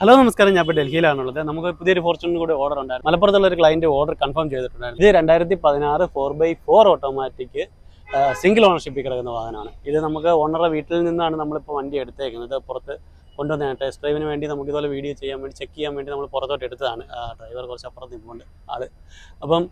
Hello നമസ്കാരം. ഞാൻ ഇപ്പോൾ ഡൽഹിയിലാണുള്ളത്. നമുക്ക് പുതിയൊരു ഫോർച്യൂണർ കൂടി ഓർഡർ ഉണ്ടായിരുന്നു. മലപ്പുറത്തുള്ള ഒരു ക്ലയന്റ് ഓർഡർ കൺഫേം ചെയ്തിട്ടുണ്ടായിരുന്നു. ഇത് രണ്ടായിരത്തി പതിനാറ് four by four automatic single ഓണർഷിപ്പിൽ കിടക്കുന്ന വാഹനമാണ്. ഇത് നമുക്ക് ഓണറുടെ വീട്ടിൽ നിന്നാണ് നമ്മളിപ്പോൾ വണ്ടി എടുത്തേക്കുന്നത്. പുറത്ത് കൊണ്ടുവന്ന ടെസ്റ്റ് ഡ്രൈവിന് വേണ്ടി നമുക്ക് ഇതുപോലെ വീഡിയോ ചെയ്യാൻ വേണ്ടി ചെക്ക് ചെയ്യാൻ വേണ്ടി നമ്മൾ പുറത്തോട്ട് എടുത്തതാണ്. ഡ്രൈവർ കുറച്ച് അപ്പുറത്ത് നിൽപ്പുണ്ട് ആൾ. അപ്പം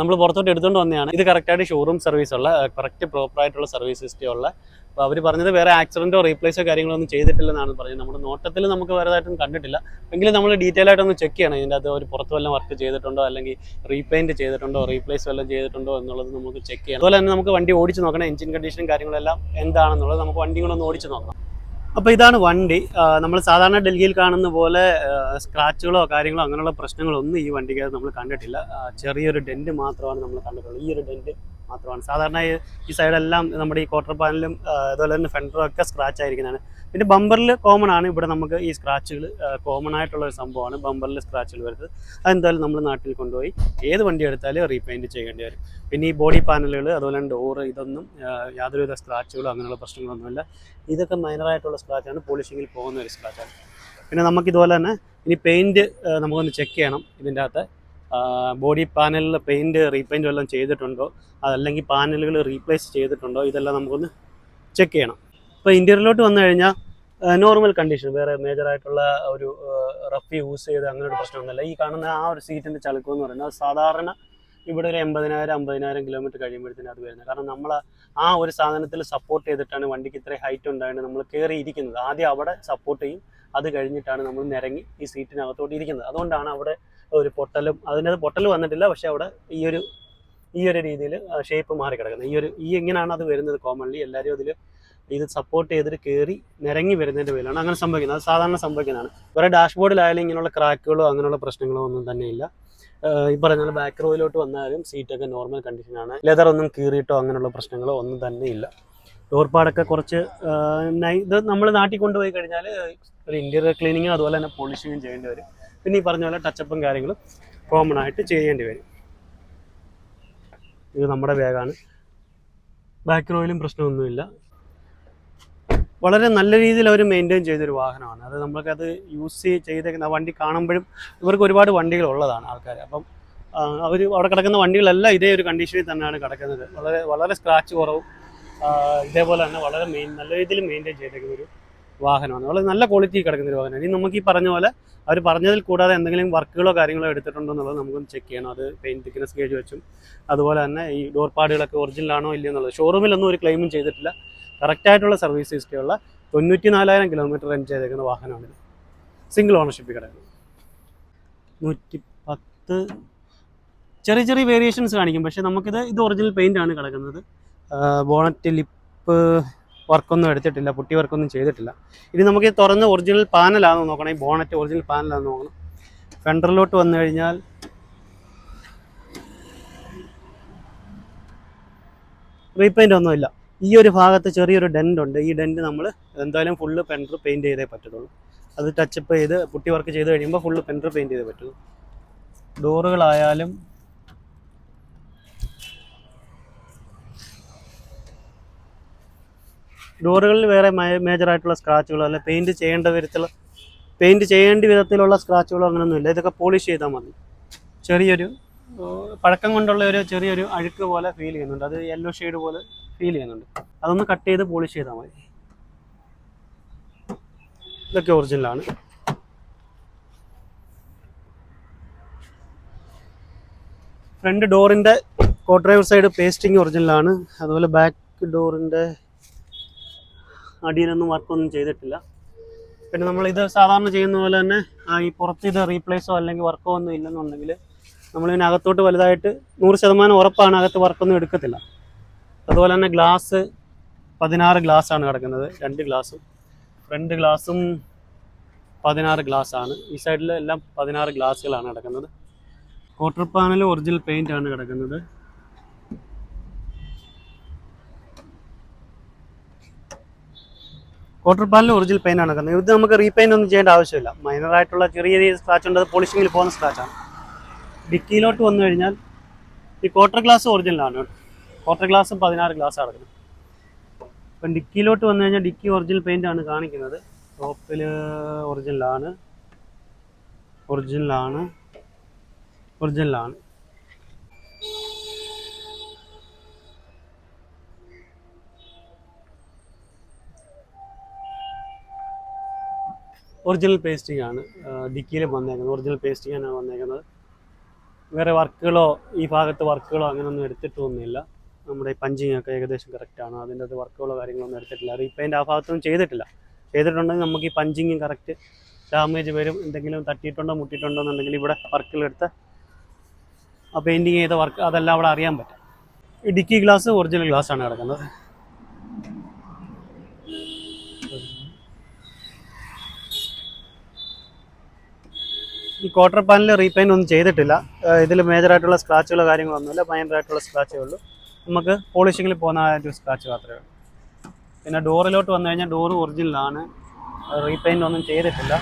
നമ്മൾ പുറത്തോട്ട് എടുത്തുകൊണ്ട് വന്നതാണ് ഇത് കറക്റ്റായിട്ട് ഷോറൂം സർവീസ് ഉള്ള കറക്റ്റ് പ്രോപ്പർ ആയിട്ടുള്ള സർവീസ് സിസ്റ്റം ഉള്ള. അപ്പോൾ അവർ പറഞ്ഞത് വേറെ ആക്സിഡന്റോ റീപ്ലേസോ കാര്യങ്ങളോ ഒന്നും ചെയ്തിട്ടില്ലെന്നാണ് പറഞ്ഞത്. നമ്മുടെ നോട്ടത്തിൽ നമുക്ക് വേറെതായിട്ടൊന്നും കണ്ടിട്ടില്ല. എങ്കിലും നമ്മൾ ഡീറ്റെയിൽ ആയിട്ടൊന്ന് ചെക്ക് ചെയ്യണം. ഇതിന്റെ അത് ഒരു പുറത്ത് വല്ലതും വർക്ക് ചെയ്തിട്ടുണ്ടോ അല്ലെങ്കിൽ റീപെയിന്റ് ചെയ്തിട്ടുണ്ടോ റീപ്ലേസ് വല്ലതും ചെയ്തിട്ടുണ്ടോ എന്നുള്ളത് നമുക്ക് ചെക്ക് ചെയ്യണം. അതുപോലെ തന്നെ നമുക്ക് വണ്ടി ഓടിച്ച് നോക്കണം. എഞ്ചിൻ കണ്ടീഷനും കാര്യങ്ങളെല്ലാം എന്താണെന്നുള്ളത് നമുക്ക് വണ്ടി കൂടെ ഒന്ന് ഓടിച്ച് നോക്കണം. അപ്പോൾ ഇതാണ് വണ്ടി. നമ്മൾ സാധാരണ ഡൽഹിയിൽ കാണുന്ന പോലെ സ്ക്രാച്ചുകളോ കാര്യങ്ങളോ അങ്ങനെയുള്ള പ്രശ്നങ്ങളോ ഒന്നും ഈ വണ്ടിക്കകത്ത് നമ്മൾ കണ്ടിട്ടില്ല. ചെറിയൊരു ഡെന്റ് മാത്രമാണ് നമ്മൾ കണ്ടിട്ടുള്ളത്. ഈ ഒരു ഡെന്റ് മാത്രമാണ്. സാധാരണ ഈ- സൈഡെല്ലാം നമ്മുടെ ഈ ക്വാർട്ടർ പാനലും അതുപോലെ തന്നെ ഫെൻഡറും ഒക്കെ സ്ക്രാച്ച് ആയിരിക്കുന്നതാണ്. പിന്നെ ബമ്പറിൽ കോമൺ ആണ്. ഇവിടെ നമുക്ക് ഈ സ്ക്രാച്ചുകൾ കോമൺ ആയിട്ടുള്ള ഒരു സംഭവമാണ് ബമ്പറിൽ സ്ക്രാച്ചുകൾ വരുന്നത്. അതെന്തായാലും നമ്മൾ നാട്ടിൽ കൊണ്ടുപോയി ഏത് വണ്ടി എടുത്താലും റീപെയിന്റ് ചെയ്യേണ്ടി വരും. പിന്നെ ഈ ബോഡി പാനലുകൾ അതുപോലെ തന്നെ ഡോറ് ഇതൊന്നും യാതൊരുവിധ സ്ക്രാച്ചുകളോ അങ്ങനെയുള്ള പ്രശ്നങ്ങളൊന്നുമില്ല. ഇതൊക്കെ മൈനറായിട്ടുള്ള സ്ക്രാച്ചാണ് പോളിഷിങ്ങിൽ പോകുന്ന ഒരു സ്ക്രാച്ചാണ് പിന്നെ നമുക്ക് ഇതുപോലെ തന്നെ ഇനി പെയിന്റ് നമുക്കൊന്ന് ചെക്ക് ചെയ്യണം ഇതിന്റെ അകത്ത്. ബോഡി പാനലിൽ പെയിന്റ് റീപെയിന്റ് വല്ലതും ചെയ്തിട്ടുണ്ടോ? അതല്ലെങ്കിൽ പാനലുകൾ റീപ്ലേസ് ചെയ്തിട്ടുണ്ടോ? ഇതെല്ലാം നമുക്കൊന്ന് ചെക്ക് ചെയ്യണം. ഇപ്പോൾ ഇന്റീരിയറിലോട്ട് വന്നു കഴിഞ്ഞാൽ നോർമൽ കണ്ടീഷൻ വേറെ മേജറായിട്ടുള്ള ഒരു റഫ് യൂസ് ചെയ്ത് അങ്ങനെ ഒരു പ്രശ്നമൊന്നുമില്ല ഈ കാണുന്ന ആ ഒരു സീറ്റിന്റെ ചളുക്കം എന്ന് പറയുന്നത് സാധാരണ ഇവിടെ ഒരു എൺപതിനായിരം അമ്പതിനായിരം കിലോമീറ്റർ കഴിയുമ്പോഴത്തേനും അത് വരുന്നത്. കാരണം നമ്മൾ ആ ഒരു സാധനത്തിൽ സപ്പോർട്ട് ചെയ്തിട്ടാണ് വണ്ടിക്ക് ഇത്രയും ഹൈറ്റ് ഉണ്ടായിട്ട് നമ്മൾ കയറി ഇരിക്കുന്നത്. ആദ്യം അവിടെ സപ്പോർട്ട് ചെയ്യും. അത് കഴിഞ്ഞിട്ടാണ് നമ്മൾ നിരങ്ങി ഈ സീറ്റിനകത്തോട്ട് ഇരിക്കുന്നത്. അതുകൊണ്ടാണ് അവിടെ ഒരു പൊട്ടലും അതിനകത്ത് പൊട്ടൽ വന്നിട്ടില്ല. പക്ഷേ അവിടെ ഈ ഒരു ഈ ഒരു രീതിയിൽ ഷേപ്പ് മാറി കിടക്കുന്നത് ഈ ഒരു ഈ എങ്ങനെയാണ് അത് വരുന്നത് കോമൺലി എല്ലാവരും അതിൽ ഇത് സപ്പോർട്ട് ചെയ്തിട്ട് കയറി നിരങ്ങി വരുന്നതിന്റെ പേരിലാണ് അങ്ങനെ സംഭവിക്കുന്നത്. അത് സാധാരണ സംഭവിക്കുന്നതാണ്. വേറെ ഡാഷ്ബോർഡിലായാലും ഇങ്ങനെയുള്ള ക്രാക്കുകളോ അങ്ങനെയുള്ള പ്രശ്നങ്ങളോ ഒന്നും തന്നെയില്ല. ഈ പറഞ്ഞ ബാക്ക് റോയിലോട്ട് വന്നാലും സീറ്റൊക്കെ നോർമൽ കണ്ടീഷനാണ് ലെതർ ഒന്നും കീറിയിട്ടോ അങ്ങനെയുള്ള പ്രശ്നങ്ങളോ ഒന്നും തന്നെ ഇല്ല ഡോർപാടൊക്കെ കുറച്ച് ഇത് നമ്മൾ നാട്ടിൽ കൊണ്ടുപോയി കഴിഞ്ഞാൽ ഒരു ഇന്റീരിയർ ക്ലീനിങ്ങും അതുപോലെ തന്നെ പോളിഷിങ്ങും ചെയ്യേണ്ടി വരും. പിന്നെ ഈ പറഞ്ഞ പോലെ ടച്ചപ്പും കാര്യങ്ങളും കോമൺ ആയിട്ട് ചെയ്യേണ്ടി വരും. ഇത് നമ്മുടെ ബാഗാണ് ബാക്ക് റോയിലും പ്രശ്നമൊന്നുമില്ല. വളരെ നല്ല രീതിയിൽ അവർ മെയിന്റെയിൻ ചെയ്തൊരു വാഹനമാണ്. അത് നമ്മൾക്കത് യൂസ് ആ വണ്ടി കാണുമ്പോഴും ഇവർക്ക് ഒരുപാട് വണ്ടികൾ ഉള്ളതാണ് ആൾക്കാർ അപ്പം അവർ അവിടെ കിടക്കുന്ന വണ്ടികളെല്ലാം ഇതേ ഒരു കണ്ടീഷനിൽ തന്നെയാണ് കിടക്കുന്നത്. വളരെ വളരെ സ്ക്രാച്ച് കുറവും ഇതേപോലെ തന്നെ വളരെ മെയിൻ നല്ല രീതിയിൽ മെയിന്റെയിൻ ചെയ്തേക്കുന്ന ഒരു വാഹനമാണ്. വളരെ നല്ല ക്വാളിറ്റി കിടക്കുന്ന ഒരു വാഹനമാണ്. ഇനി നമുക്ക് ഈ പറഞ്ഞ പോലെ അവർ പറഞ്ഞതിൽ കൂടാതെ എന്തെങ്കിലും വർക്കുകളോ കാര്യങ്ങളോ എടുത്തിട്ടുണ്ടോ എന്നുള്ളത് നമുക്കൊന്ന് ചെക്ക് ചെയ്യണം. അത് പെയിന്റ് തിക്നസ് ഗേജ് വെച്ചും അതുപോലെ തന്നെ ഈ ഡോർ പാഡുകളൊക്കെ ഒറിജിനൽ ആണോ ഇല്ലയോ എന്നുള്ളത്. ഷോറൂമിലൊന്നും ഒരു ക്ലെയിമും ചെയ്തിട്ടില്ല. കറക്റ്റായിട്ടുള്ള സർവീസ് ഹിസ്റ്ററിയുള്ള തൊണ്ണൂറ്റി നാലായിരം കിലോമീറ്റർ റൺ ചെയ്തേക്കുന്ന വാഹനമാണിത് സിംഗിൾ ഓണർഷിപ്പിൽ കിടക്കുന്നത് നൂറ്റി പത്ത് ചെറിയ ചെറിയ വേരിയേഷൻസ് കാണിക്കും. പക്ഷേ നമുക്കിത് ഇത് ഒറിജിനൽ പെയിന്റ് ആണ് കിടക്കുന്നത്. ബോണറ്റ് ലിപ്പ് വർക്കൊന്നും എടുത്തിട്ടില്ല പുട്ടി വർക്കൊന്നും ചെയ്തിട്ടില്ല. ഇനി നമുക്ക് തുറന്ന് ഒറിജിനൽ പാനലാണെന്ന് നോക്കണം ഈ ബോണറ്റ് ഒറിജിനൽ പാനലാണെന്ന് നോക്കണം. ഫെൻഡറിലോട്ട് വന്നു കഴിഞ്ഞാൽ റീപെയിന്റ് ഒന്നുമില്ല. ഈ ഒരു ഭാഗത്ത് ചെറിയൊരു ഡെന്റ് ഉണ്ട്. ഈ ഡെന്റ് നമ്മൾ എന്തായാലും ഫുള്ള് പെൻഡർ പെയിന്റ് ചെയ്തേ പറ്റത്തുള്ളൂ. അത് ടച്ചപ്പ് ചെയ്ത് പുട്ടി വർക്ക് ചെയ്ത് കഴിയുമ്പോൾ ഫുള്ള് പെൻഡർ പെയിന്റ് ചെയ്തേ പറ്റുള്ളൂ ഡോറുകളായാലും ഡോറുകളിൽ വേറെ മേജറായിട്ടുള്ള സ്ക്രാച്ചുകളോ അല്ലെ പെയിന്റ് ചെയ്യേണ്ട വിധത്തിലുള്ള പെയിന്റ് ചെയ്യേണ്ട വിധത്തിലുള്ള സ്ക്രാച്ചുകളോ അങ്ങനെയൊന്നുമില്ല ഇതൊക്കെ പോളിഷ് ചെയ്താൽ മതി. ചെറിയൊരു പഴക്കം കൊണ്ടുള്ള ഒരു ചെറിയൊരു അഴുക്ക് പോലെ ഫീൽ ചെയ്യുന്നുണ്ട്. അത് യെല്ലോ ഷെയ്ഡ് പോലെ ഫീൽ ചെയ്യുന്നുണ്ട്. അതൊന്ന് കട്ട് ചെയ്ത് പോളിഷ് ചെയ്താൽ മതി. ഇതൊക്കെ ഒറിജിനലാണ് ഫ്രണ്ട് ഡോറിന്റെ കോ ഡ്രൈവർ സൈഡ് പേസ്റ്റിംഗ് ഒറിജിനലാണ് അതുപോലെ ബാക്ക് ഡോറിന്റെ അടിയിലൊന്നും വർക്കൊന്നും ചെയ്തിട്ടില്ല. പിന്നെ നമ്മൾ ഇത് സാധാരണ ചെയ്യുന്ന പോലെ തന്നെ ഈ പുറത്ത് ഇത് റീപ്ലേസോ അല്ലെങ്കിൽ വർക്കോ ഒന്നും ഇല്ലെന്നുണ്ടെങ്കിൽ നമ്മൾ ഇതിനകത്തോട്ട് വലുതായിട്ട് നൂറ് ശതമാനം ഉറപ്പാണ് അകത്ത് വർക്കൊന്നും എടുക്കത്തില്ല. അതുപോലെ തന്നെ ഗ്ലാസ് പതിനാറ് ഗ്ലാസ് ആണ് കിടക്കുന്നത് രണ്ട് ഗ്ലാസും. ഫ്രണ്ട് ഗ്ലാസും പതിനാറ് ഗ്ലാസ് ആണ് ഈ സൈഡിൽ എല്ലാം പതിനാറ് ഗ്ലാസ്സുകളാണ് കിടക്കുന്നത്. ക്വാർട്ടർ പാനൽ ഒറിജിനൽ പെയിന്റ് ആണ് കിടക്കുന്നത്. ക്വാർട്ടർ പാലിൽ ഒറിജിനൽ പെയിൻ ആണ്. കിടക്കുന്നത് ഇത് നമുക്ക് റീപെയിന്റ് ഒന്നും ചെയ്യേണ്ട ആവശ്യമില്ല. മൈനർ ആയിട്ടുള്ള ചെറിയ ചെറിയ സ്ക്രാച്ച് ഉണ്ട്. അത് പോളിഷിങ്ങിൽ പോകുന്ന സ്ക്രാച്ചാണ് ഡിക്കിയിലോട്ട് വന്നു കഴിഞ്ഞാൽ ഈ ക്വാർട്ടർ ഗ്ലാസ് ഒറിജിനലാണ് ക്വാർട്ടർ ഗ്ലാസും പതിനാറ് ഗ്ലാസ് കിടക്കുന്നത് ഇപ്പം ഡിക്കിയിലോട്ട് വന്നു കഴിഞ്ഞാൽ ഡിക്കി ഒറിജിനൽ പെയിന്റ് ആണ് കാണിക്കുന്നത്. ടോപ്പിൽ ഒറിജിനലാണ് ഒറിജിനലാണ് ഒറിജിനലാണ് ഒറിജിനൽ പേസ്റ്റിംഗ് ആണ്. ഡിക്കിയിൽ വന്നേക്കുന്നത്. ഒറിജിനൽ പേസ്റ്റിംഗ് ആണ് വന്നേക്കുന്നത്. വേറെ വർക്കുകളോ ഈ ഭാഗത്ത് വർക്കുകളോ അങ്ങനെയൊന്നും എടുത്തിട്ടൊന്നുമില്ല. നമ്മുടെ ഈ പഞ്ചിങ് ഒക്കെ ഏകദേശം കറക്റ്റാണ് അതിന്റെ അത് വർക്കുകളോ കാര്യങ്ങളൊന്നും എടുത്തിട്ടില്ല. റീപെയിന്റ് ആ ഭാഗത്തൊന്നും ചെയ്തിട്ടില്ല. ചെയ്തിട്ടുണ്ടെങ്കിൽ നമുക്ക് ഈ പഞ്ചിങ് കറക്റ്റ് ഡാമേജ് വരും. എന്തെങ്കിലും തട്ടിയിട്ടുണ്ടോ മുട്ടിയിട്ടുണ്ടോ എന്നുണ്ടെങ്കിൽ ഇവിടെ വർക്കുകളെടുത്ത് ആ പെയിന്റിങ് ചെയ്ത വർക്ക് അതെല്ലാം അവിടെ അറിയാൻ പറ്റും. ഈ ഡിക്കി ഗ്ലാസ് ഒറിജിനൽ ഗ്ലാസ് ആണ് കിടക്കുന്നത്. ഈ ക്വാർട്ടർ പാനൽ റീപെയിന്റ് ഒന്നും ചെയ്തിട്ടില്ല. ഇതിൽ മേജറായിട്ടുള്ള സ്ക്രാച്ചുകളോ കാര്യങ്ങളൊന്നുമില്ല മൈനറായിട്ടുള്ള സ്ക്രാച്ചേ ഉള്ളൂ. നമുക്ക് പോളിഷിങ്ങിൽ പോകുന്ന ആ ഒരു സ്ക്രാച്ച് മാത്രമേ ഉള്ളൂ. പിന്നെ ഡോറിലോട്ട് വന്നു കഴിഞ്ഞാൽ ഡോറ് ഒറിജിനലാണ് റീപെയിന്റ് ഒന്നും ചെയ്തിട്ടില്ല.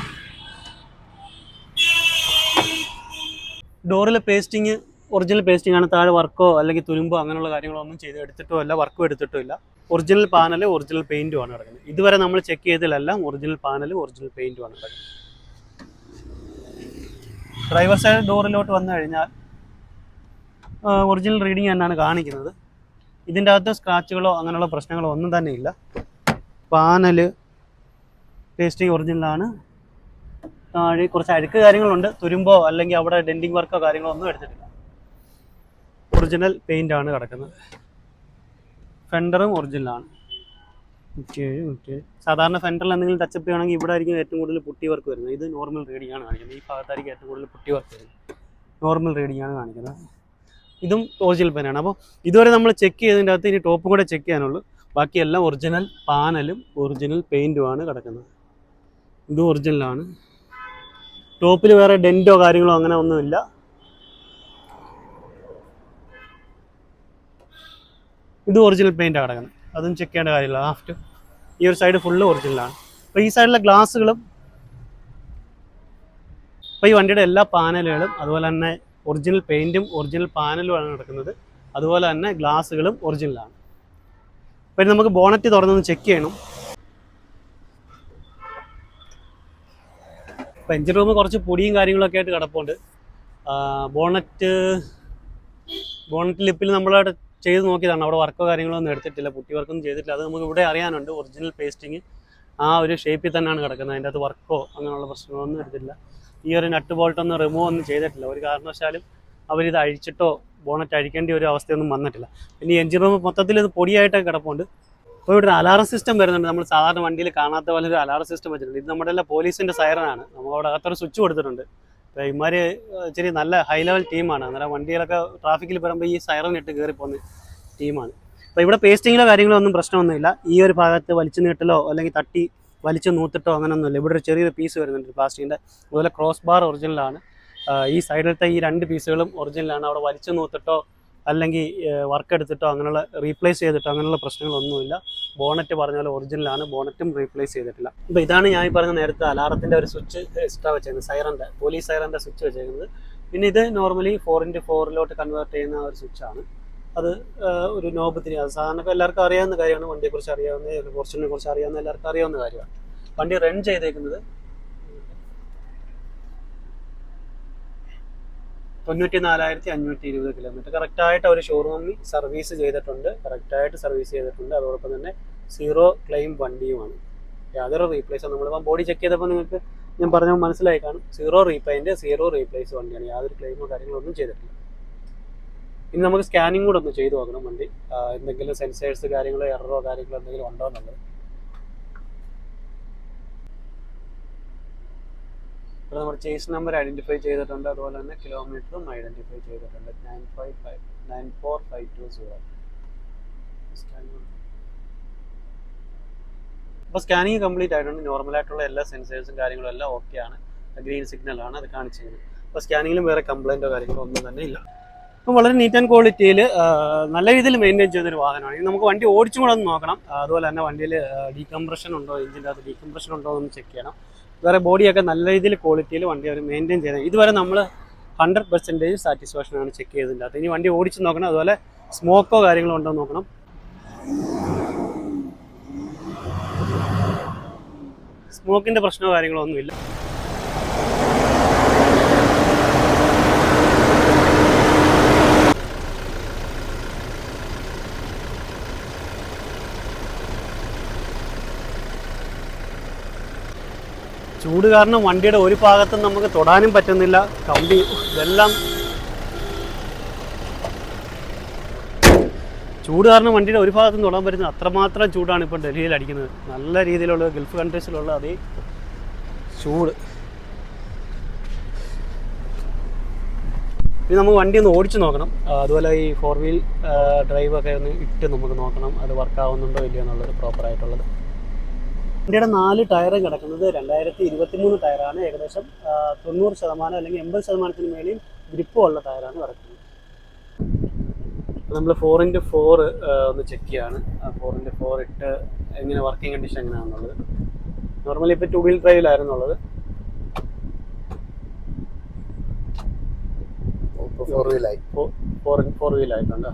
ഡോറിലെ പേസ്റ്റിങ് ഒറിജിനൽ പേസ്റ്റിംഗ് ആണ്. താഴെ വർക്കോ അല്ലെങ്കിൽ തുരുമ്പോ അങ്ങനെയുള്ള കാര്യങ്ങളോ ഒന്നും ചെയ്ത് എടുത്തിട്ടോ അല്ല വർക്കും എടുത്തിട്ടോ ഇല്ല. ഒറിജിനൽ പാനൽ ഒറിജിനൽ പെയിന്റുമാണ് കിടക്കുന്നത് ഇതുവരെ നമ്മൾ ചെക്ക് ചെയ്തതിലെല്ലാം ഒറിജിനൽ പാനലും ഒറിജിനൽ പെയിന്റുമാണ് കിടക്കുന്നത് ഡ്രൈവർ സൈഡ് ഡോറിലോട്ട് വന്നു കഴിഞ്ഞാൽ ഒറിജിനൽ റീഡിങ് തന്നെയാണ് കാണിക്കുന്നത്. ഇതിന്റെ അകത്ത് സ്ക്രാച്ചുകളോ അങ്ങനെയുള്ള പ്രശ്നങ്ങളോ ഒന്നും തന്നെ ഇല്ല. പാനൽ പേസ്റ്റിംഗ് ഒറിജിനലാണ്. താഴെ കുറച്ച് അഴുക്ക് കാര്യങ്ങളുണ്ട്. തുരുമ്പോ അല്ലെങ്കിൽ അവിടെ ഡെന്റിങ് വർക്കോ കാര്യങ്ങളോ ഒന്നും എടുത്തിട്ടില്ല. ഒറിജിനൽ പെയിന്റാണ് കിടക്കുന്നത്. ഫെൻഡറും ഒറിജിനലാണ്. സാധാരണ ഫെൻഡറിൽ എന്തെങ്കിലും ടച്ചപ്പ് ചെയ്യണമെങ്കിൽ ഇവിടെ ആയിരിക്കും ഏറ്റവും കൂടുതൽ പുട്ടി വർക്ക് വരുന്നത്. ഇത് നോർമൽ റീഡിംഗ് ആണ് കാണിക്കുന്നത്. ഈ ഭാഗത്തായിരിക്കും ഏറ്റവും കൂടുതൽ പുട്ടി വർക്ക് വരുന്നത്. നോർമൽ റീഡിംഗ് ആണ് കാണിക്കുന്നത്. ഇതും ഒറിജിനൽ പെനാണ് അപ്പോൾ ഇതുവരെ നമ്മൾ ചെക്ക് ചെയ്തതിന്റെ അകത്ത് ഇനി ടോപ്പ് കൂടെ ചെക്ക് ചെയ്യാനുള്ളൂ. ബാക്കിയെല്ലാം ഒറിജിനൽ പാനലും ഒറിജിനൽ പെയിന്റുമാണ് കിടക്കുന്നത്. ഇതും ഒറിജിനലാണ് ടോപ്പിൽ വേറെ ഡെന്റോ കാര്യങ്ങളോ അങ്ങനെ ഒന്നുമില്ല. ഇത് ഒറിജിനൽ പെയിന്റാണ് കിടക്കുന്നത്. അതും ചെക്ക് ചെയ്യേണ്ട കാര്യമില്ല. ആഫ്റ്റ് ഈ ഒരു സൈഡ് ഫുള്ള് ഒറിജിനലാണ് അപ്പോൾ ഈ സൈഡിലെ ഗ്ലാസ്സുകളും അപ്പോൾ ഈ വണ്ടിയുടെ എല്ലാ പാനലുകളും അതുപോലെ തന്നെ ഒറിജിനൽ പെയിന്റും ഒറിജിനൽ പാനലുമാണ് നടക്കുന്നത്. അതുപോലെ തന്നെ ഗ്ലാസ്സുകളും ഒറിജിനലാണ് ഇനി നമുക്ക് ബോണറ്റ് തുറന്നൊന്ന് ചെക്ക് ചെയ്യണം. അപ്പോൾ എഞ്ചിൻ റൂം കുറച്ച് പൊടിയും കാര്യങ്ങളൊക്കെ ആയിട്ട് കിടപ്പുണ്ട്. ബോണറ്റ് ബോണറ്റ് ലിപ്പിൽ നമ്മളവിടെ ചെയ്ത് നോക്കിയതാണ്. അവിടെ വർക്കോ കാര്യങ്ങളോ ഒന്നും എടുത്തിട്ടില്ല. പുട്ടി വർക്കൊന്നും ചെയ്തിട്ടില്ല. അത് നമുക്ക് ഇവിടെ അറിയാനുണ്ട്. ഒറിജിനൽ പേസ്റ്റിങ് ആ ഒരു ഷേപ്പിൽ തന്നെയാണ് കിടക്കുന്നത്. അതിന്റെ അത് വർക്കോ അങ്ങനെയുള്ള പ്രശ്നങ്ങളൊന്നും എടുത്തില്ല ഈ ഒരു നട്ട് ബോൾട്ടൊന്നും റിമൂവ് ഒന്നും ചെയ്തിട്ടില്ല. ഒരു കാരണവശാലും അവരിത് അഴിച്ചിട്ടോ ബോണറ്റ് അഴിക്കേണ്ട ഒരു അവസ്ഥയൊന്നും വന്നിട്ടില്ല. ഇനി എഞ്ചിൻ റൂം മൊത്തത്തിൽ ഇത് പൊടിയായിട്ടൊക്കെ കിടപ്പുണ്ട്. അപ്പോൾ ഇവിടെ ഒരു അലാറം സിസ്റ്റം വരുന്നുണ്ട്. നമ്മൾ സാധാരണ വണ്ടിയിൽ കാണാത്ത പോലെ ഒരു അലാറം സിസ്റ്റം വെച്ചിട്ടുണ്ട്. ഇത് നമ്മുടെ എല്ലാം പോലീസിന്റെ സൈറനാണ് നമ്മൾ അവിടെ അകത്തൊരു സ്വിച്ച് കൊടുത്തിട്ടുണ്ട്. ഇമാർ ഇച്ചിരി നല്ല ഹൈ ലെവൽ ടീമാണ് അന്നേരം വണ്ടികളൊക്കെ ട്രാഫിക്കിൽ വരുമ്പോൾ ഈ സൈറൻ ഇട്ട് കയറി പോകുന്ന ടീമാണ് അപ്പോൾ ഇവിടെ പേസ്റ്റിങ്ങിലോ കാര്യങ്ങളോ ഒന്നും പ്രശ്നമൊന്നുമില്ല. ഈ ഒരു ഭാഗത്ത് വലിച്ചു നീട്ടലോ അല്ലെങ്കിൽ തട്ടി വലിച്ചു നൂത്തിട്ടോ അങ്ങനെയൊന്നുമില്ല ഇവിടെ ഒരു ചെറിയൊരു പീസ് വരുന്നുണ്ട് പ്ലാസ്റ്റിക്കിന്റെ അതുപോലെ ക്രോസ് ബാർ ഒറിജിനലാണ് ഈ സൈഡിലത്തെ ഈ രണ്ട് പീസുകളും ഒറിജിനലാണ് അവിടെ വലിച്ചു നൂത്തിട്ടോ അല്ലെങ്കിൽ വർക്ക് എടുത്തിട്ടോ അങ്ങനെയുള്ള റീപ്ലേസ് ചെയ്തിട്ടോ അങ്ങനെയുള്ള പ്രശ്നങ്ങളൊന്നുമില്ല. ബോണറ്റ് പറഞ്ഞ പോലെ ഒറിജിനലാണ്. ബോണറ്റും റീപ്ലേസ് ചെയ്തിട്ടില്ല. അപ്പോൾ ഇതാണ് ഞാൻ ഈ പറഞ്ഞ നേരത്തെ അലാറത്തിന്റെ ഒരു സ്വിച്ച് എക്സ്ട്രാ വെച്ചേക്കുന്നത്. സൈറന്റെ പോലീസ് സൈറന്റെ സ്വിച്ച് വെച്ചേക്കുന്നത്. പിന്നെ ഇത് നോർമലി ഫോർ ഇന്റു ഫോറിലോട്ട് കൺവേർട്ട് ചെയ്യുന്ന ഒരു സ്വിച്ചാണ്. അത് ഒരു നോബ് അത് സാധാരണ എല്ലാവർക്കും അറിയാവുന്ന കാര്യമാണ്. വണ്ടിയെക്കുറിച്ച് അറിയാവുന്ന ഫോർച്യൂണിനെ കുറിച്ച് അറിയാവുന്ന എല്ലാവർക്കും അറിയാവുന്ന കാര്യമാണ്. വണ്ടി റൺ ചെയ്തേക്കുന്നത് തൊണ്ണൂറ്റി നാലായിരത്തി അഞ്ഞൂറ്റി ഇരുപത് കിലോമീറ്റർ കറക്റ്റായിട്ട് അവർ ഷോറൂമിൽ സർവീസ് ചെയ്തിട്ടുണ്ട് കറക്റ്റായിട്ട് സർവീസ് ചെയ്തിട്ടുണ്ട്. അതോടൊപ്പം തന്നെ സീറോ ക്ലെയിം വണ്ടിയുമാണ്. യാതൊരു റീപ്ലേസോ നമ്മളിപ്പോൾ ബോഡി ചെക്ക് ചെയ്തപ്പോൾ നിങ്ങൾക്ക് ഞാൻ പറഞ്ഞ മനസ്സിലായി കാണും. സീറോ റീപെയിന്റ് സീറോ റീപ്ലേസ് വണ്ടിയാണ്. യാതൊരു ക്ലെയിമോ കാര്യങ്ങളൊന്നും ചെയ്തിട്ടില്ല. ഇനി നമുക്ക് സ്കാനിങ് കൂടെ ഒന്ന് ചെയ്തു നോക്കണം വണ്ടി. എന്തെങ്കിലും സെൻസേഴ്സ് കാര്യങ്ങളോ എററോ കാര്യങ്ങളോ എന്തെങ്കിലും ഉണ്ടോ എന്നുള്ളത്. ഇപ്പോൾ നമ്മൾ ചേസ് നമ്പർ ഐഡന്റിഫൈ ചെയ്തിട്ടുണ്ട്. അതുപോലെ തന്നെ കിലോമീറ്ററും ഐഡന്റിഫൈ ചെയ്തിട്ടുണ്ട്. Nine five five nine four five two zero അപ്പോൾ സ്കാനിങ് കംപ്ലീറ്റ് ആയിട്ടുണ്ട്. നോർമൽ ആയിട്ടുള്ള എല്ലാ സെൻസേഴ്സും കാര്യങ്ങളും എല്ലാം ഓക്കെ ആണ്. ഗ്രീൻ സിഗ്നൽ ആണ് അത് കാണിച്ചിരുന്നത് അപ്പോൾ സ്കാനിങ്ങിലും വേറെ കംപ്ലൈന്റോ കാര്യങ്ങളോ ഒന്നും തന്നെ ഇല്ല. അപ്പം വളരെ നീറ്റ് ആൻഡ് ക്വാളിറ്റിയിൽ നല്ല രീതിയിൽ മെയിന്റെയിൻ ചെയ്തൊരു വാഹനമാണ്. ഇനി നമുക്ക് വണ്ടി ഓടിച്ചും കൂടെ ഒന്ന് നോക്കണം. അതുപോലെ തന്നെ വണ്ടിയിൽ ഡീകംപ്രഷൻ ഉണ്ടോ? എഞ്ചിന്റെ അകത്ത് ഡീകംപ്രഷൻ ഉണ്ടോ എന്ന് ചെക്ക് ചെയ്യണം. വേറെ ബോഡിയൊക്കെ നല്ല രീതിയിൽ ക്വാളിറ്റിയിൽ വണ്ടി അവർ മെയിന്റെയിൻ ചെയ്തത് ഇതുവരെ നമ്മൾ ഹൺഡ്രഡ് പെർസെന്റേജ് സാറ്റിസ്ഫാക്ഷൻ ആണ് ചെക്ക് ചെയ്തിട്ടില്ല അത് ഇനി വണ്ടി ഓടിച്ച് നോക്കണം. അതുപോലെ സ്മോക്കോ കാര്യങ്ങളോ ഉണ്ടോ നോക്കണം. സ്മോക്കിന്റെ പ്രശ്നമോ കാര്യങ്ങളോ ഒന്നുമില്ല. കാരണം വണ്ടിയുടെ ഒരു ഭാഗത്തും നമുക്ക് തൊടാനും പറ്റുന്നില്ല. കമ്പി ഇതെല്ലാം ചൂട് കാരണം വണ്ടിയുടെ ഒരു ഭാഗത്തും തൊടാൻ പറ്റുന്ന അത്രമാത്രം ചൂടാണ് ഇപ്പോൾ ഡൽഹിയിൽ അടിക്കുന്നത്. നല്ല രീതിയിലുള്ള ഗൾഫ് കൺട്രീസിലുള്ള അതേ ചൂട്. ഇനി നമുക്ക് വണ്ടി ഒന്ന് ഓടിച്ചു നോക്കണം. അതുപോലെ ഈ ഫോർ വീൽ ഡ്രൈവ് ഒക്കെ ഒന്ന് ഇട്ട് നമുക്ക് നോക്കണം. അത് വർക്ക് ആവുന്നുണ്ടോ ഇല്ലയോ എന്നുള്ളത് പ്രോപ്പർ വണ്ടിയുടെ നാല് ടയറും കിടക്കുന്നത് രണ്ടായിരത്തി ഇരുപത്തി മൂന്ന് ടയറാണ്. ഏകദേശം തൊണ്ണൂറ് ശതമാനം അല്ലെങ്കിൽ എൺപത് ശതമാനത്തിന് മേലെയും ഗ്രിപ്പുള്ള ടയറാണ് കിടക്കുന്നത്. നമ്മൾ ഫോർ ഇന്റു ഫോർ ഒന്ന് ചെക്ക് ചെയ്യാണ്. ഫോർ ഇന്റു ഫോർ ഇട്ട് എങ്ങനെ വർക്കിംഗ് കണ്ടീഷൻ എങ്ങനെയാണെന്നുള്ളത്. നോർമലി ഇപ്പോൾ ടു വീൽ ഡ്രൈവിലായിരുന്നുള്ളത് ഫോർ വീലായി ഫോർ ഫോർ വീലായിട്ടുണ്ട്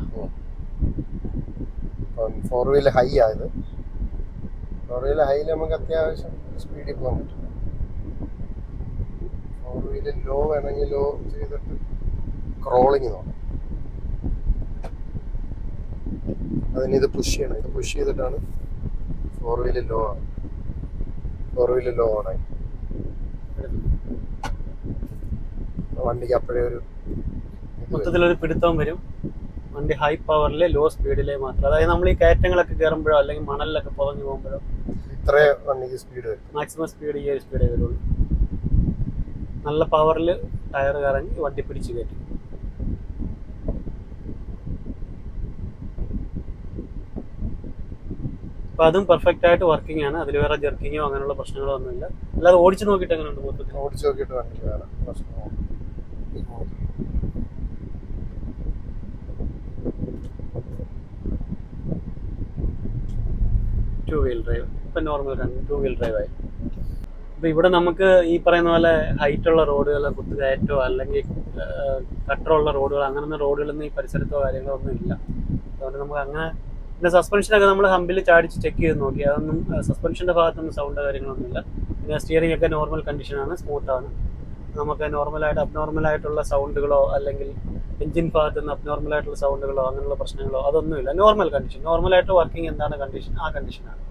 ഫോർ വീൽ ഹൈ ആയത് വീൽ ഹൈയിൽ നമുക്ക് അത്യാവശ്യം സ്പീഡിൽ പോകാൻ പറ്റും. ഫോർ ലോ വേണമെങ്കിൽ ലോ ചെയ്തിട്ട് ക്രോളിങ് നോക്കാം. അതിന് ഇത് പുഷ് ചെയ്യണം. ഇത് പുഷ് ചെയ്തിട്ടാണ് ഫോർ വീൽ ലോ ആണ്. ഫോർ വീൽ ലോ ആണ് വണ്ടിക്ക് അപ്പോഴേ ഒരു. മൊത്തത്തിലൊരു പിടുത്തം വരും. വണ്ടി ഹൈ പവറിൽ ലോ സ്പീഡിലെ മാത്രം. അതായത് നമ്മൾ ഈ കയറ്റങ്ങളൊക്കെ കയറുമ്പോഴോ അല്ലെങ്കിൽ മണലിലൊക്കെ പുതഞ്ഞു പോകുമ്പോഴോ ഇത്രേ വണ്ടിക്ക് സ്പീഡ് വരും. മാക്സിമം സ്പീഡ് ഈ ഒരു സ്പീഡേ വരുള്ളൂ. നല്ല പവറിൽ ടയർ കറങ്ങി വണ്ടി പിടിച്ച് കയറ്റും. അപ്പം അതും പെർഫെക്റ്റ് ആയിട്ട് വർക്കിംഗ് ആണ്. അതിൽ വേറെ ജെർക്കിങ്ങോ അങ്ങനെയുള്ള പ്രശ്നങ്ങളോ ഒന്നുമില്ല. അല്ലാതെ ഓടിച്ചു നോക്കിയിട്ട് എങ്ങനെയുണ്ട് മൊത്തത്തിൽ ഓടിച്ചു നോക്കിയിട്ട് വണ്ടി വേറെ പ്രശ്നമോ ടു വീൽ ഡ്രൈവ് ഇപ്പം നോർമൽ ടു വീൽ ഡ്രൈവ് ആയി. അപ്പോൾ ഇവിടെ നമുക്ക് ഈ പറയുന്ന പോലെ ഹൈറ്റുള്ള റോഡുകൾ കുത്തുകയറ്റോ അല്ലെങ്കിൽ കട്ടറുള്ള റോഡുകൾ അങ്ങനത്തെ റോഡുകളൊന്നും ഈ പരിസരത്തോ കാര്യങ്ങളോ ഒന്നും ഇല്ല. അതുകൊണ്ട് നമുക്ക് അങ്ങനെ പിന്നെ സസ്പെൻഷനൊക്കെ നമ്മൾ ഹമ്പിൽ ചാടിച്ച് ചെക്ക് ചെയ്ത് നോക്കി. അതൊന്നും സസ്പെൻഷന്റെ ഭാഗത്തൊന്നും സൗണ്ട് കാര്യങ്ങളൊന്നുമില്ല പിന്നെ സ്റ്റിയറിംഗ് ഒക്കെ നോർമൽ കണ്ടീഷനാണ് സ്മൂത്താണ് നമുക്ക് നോർമലായിട്ട് അബ്നോർമലായിട്ടുള്ള സൗണ്ടുകളോ അല്ലെങ്കിൽ എഞ്ചിൻ ഭാഗത്ത് നിന്ന് അബ്നോർമൽ ആയിട്ടുള്ള സൗണ്ടുകളോ അങ്ങനെയുള്ള പ്രശ്നങ്ങളോ അതൊന്നുമില്ല. നോർമൽ കണ്ടീഷൻ നോർമൽ ആയിട്ട് വർക്കിംഗ് എന്താണ് കണ്ടീഷൻ ആ കണ്ടീഷനാണ്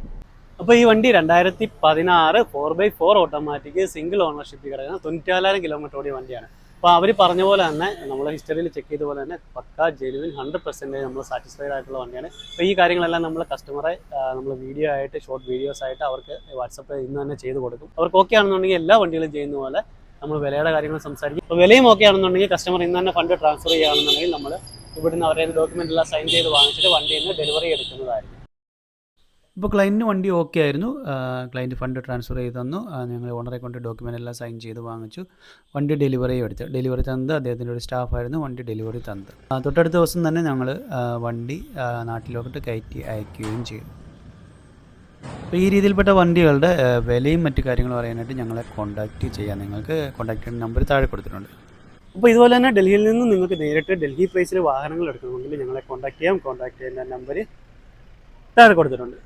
അപ്പോൾ ഈ വണ്ടി രണ്ടായിരത്തി പതിനാറ് four by four automatic single ownership കിടക്കുന്ന തൊണ്ണൂറ്റാലായിരം കിലോമീറ്റർ ഓടിയ വണ്ടിയാണ്. അപ്പോൾ അവർ പറഞ്ഞ പോലെ തന്നെ നമ്മൾ ഹിസ്റ്ററിയിൽ ചെക്ക് ചെയ്ത പോലെ തന്നെ പക്ക ജെനുവിൻ ഹൺഡ്രഡ് പെർസെന്റേജ് നമ്മൾ സാറ്റിസ്ഫൈഡ് ആയിട്ടുള്ള വണ്ടിയാണ്. അപ്പോൾ ഈ കാര്യങ്ങളെല്ലാം നമ്മൾ കസ്റ്റമറെ നമ്മൾ വീഡിയോ ആയിട്ട് ഷോർട്ട് വീഡിയോസ് ആയിട്ട് അവർക്ക് വാട്സപ്പ് ഇന്ന് തന്നെ ചെയ്ത് കൊടുക്കും. അവർക്ക് ഓക്കെ ആണെന്നുണ്ടെങ്കിൽ എല്ലാ വണ്ടികളും ചെയ്യുന്ന പോലെ നമ്മൾ വിലയുടെ കാര്യങ്ങൾ സംസാരിക്കും. അപ്പോൾ വിലയും ഓക്കെ ആണെന്നുണ്ടെങ്കിൽ കസ്റ്റമർ ഇന്ന് തന്നെ ഫണ്ട് ട്രാൻസ്ഫർ ചെയ്യുകയാണെന്നുണ്ടെങ്കിൽ നമ്മൾ ഇവിടുന്ന് അവരുടെ ഡോക്യുമെന്റ് എല്ലാം സൈൻ ചെയ്ത് വാങ്ങിച്ചിട്ട് വണ്ടിയിൽ നിന്ന് ഡെലിവറി എടുക്കുന്നതായിരിക്കും. ഇപ്പോൾ ക്ലയന്റിന് വണ്ടി ഓക്കെ ആയിരുന്നു. ക്ലയന്റ് ഫണ്ട് ട്രാൻസ്ഫർ ചെയ്ത് തന്നു. ഞങ്ങൾ ഓണറെ കൊണ്ട് ഡോക്യുമെന്റ് എല്ലാം സൈൻ ചെയ്ത് വാങ്ങിച്ചു. വണ്ടി ഡെലിവറി എടുത്തു. ഡെലിവറി തന്നത് അദ്ദേഹത്തിന്റെ ഒരു സ്റ്റാഫായിരുന്നു വണ്ടി ഡെലിവറി തന്നത്. തൊട്ടടുത്ത ദിവസം തന്നെ ഞങ്ങൾ വണ്ടി നാട്ടിലോട്ട് കയറ്റി അയക്കുകയും ചെയ്തു. അപ്പോൾ ഈ രീതിയിൽപ്പെട്ട വണ്ടികളുടെ വിലയും മറ്റു കാര്യങ്ങളും അറിയാനായിട്ട് ഞങ്ങളെ കോൺടാക്റ്റ് ചെയ്യാം. നിങ്ങൾക്ക് കോൺടാക്ട് ചെയ്യുന്ന നമ്പർ താഴെ കൊടുത്തിട്ടുണ്ട്. അപ്പോൾ ഇതുപോലെ തന്നെ ഡൽഹിയിൽ നിന്ന് നിങ്ങൾക്ക് നേരിട്ട് ഡൽഹി പ്രൈസിൽ വാഹനങ്ങൾ എടുക്കണമെങ്കിൽ ഞങ്ങളെ കോൺടാക്ട് ചെയ്യാം. കോൺടാക്ട് ചെയ്യുന്ന നമ്പർ താഴെ കൊടുത്തിട്ടുണ്ട്.